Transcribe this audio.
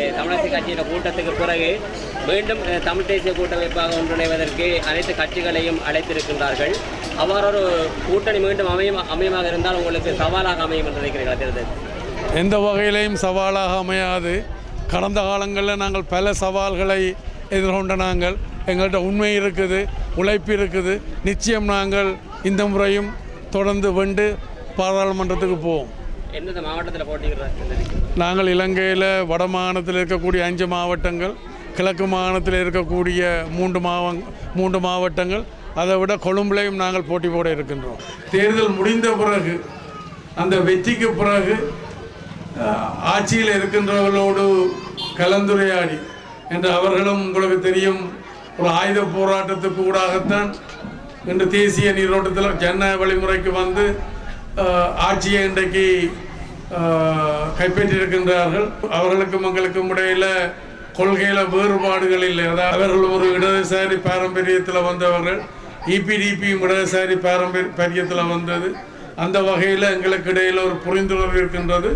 தமிழரசு கட்சியின் கூட்டத்துக்கு பிறகு மீண்டும் தமிழ் தேசிய கூட்டமைப்பாக ஒன்றிணைவதற்கு அனைத்து கட்சிகளையும் அழைத்திருக்கின்றார்கள். அவ்வாறு ஒரு கூட்டணி மீண்டும் அமையும் அமையமாக இருந்தால் உங்களுக்கு சவாலாக அமையும் என்று நினைக்கிறீர்களா தேர்தல் எந்த வகையிலையும் சவாலாக அமையாது. கடந்த காலங்களில் நாங்கள் பல சவால்களை எதிர்கொண்ட நாங்கள். எங்கள்கிட்ட உண்மை இருக்குது உழைப்பு இருக்குது. நிச்சயம் நாங்கள் இந்த முறையும் தொடர்ந்து வெண்டு பாராளுமன்றத்துக்கு போவோம். எந்தெந்த மாவட்டத்தில் போட்டியிடுறாங்க நாங்கள் இலங்கையில் வட மாநிலத்தில் இருக்கக்கூடிய அஞ்சு மாவட்டங்கள் கிழக்கு மாகாணத்தில் இருக்கக்கூடிய மூன்று மாவ மூன்று மாவட்டங்கள். அதை விட கொழும்புலையும் நாங்கள் போட்டி போட இருக்கின்றோம். தேர்தல் முடிந்த பிறகு அந்த வெற்றிக்கு பிறகு ஆட்சியில் இருக்கின்றவர்களோடு கலந்துரையாடி என்று அவர்களும் உங்களுக்கு தெரியும் ஒரு ஆயுத போராட்டத்துக்கு ஊடாகத்தான் இன்று தேசிய நீரோட்டத்தில் ஜன வழிமுறைக்கு வந்து ஆட்சியை இன்றைக்கு கைப்பற்றியிருக்கின்றார்கள். அவர்களுக்கும் எங்களுக்கும் இடையில கொள்கையில வேறுபாடுகள் இல்லை. அதாவது அவர்கள் ஒரு இடதுசாரி பாரம்பரியத்தில் வந்தவர்கள். இபிடிபியும் இடதுசாரி பாரம்பரியத்தில் வந்தது. அந்த வகையில் எங்களுக்கு இடையில ஒரு புரிந்துணர்வு இருக்கின்றது.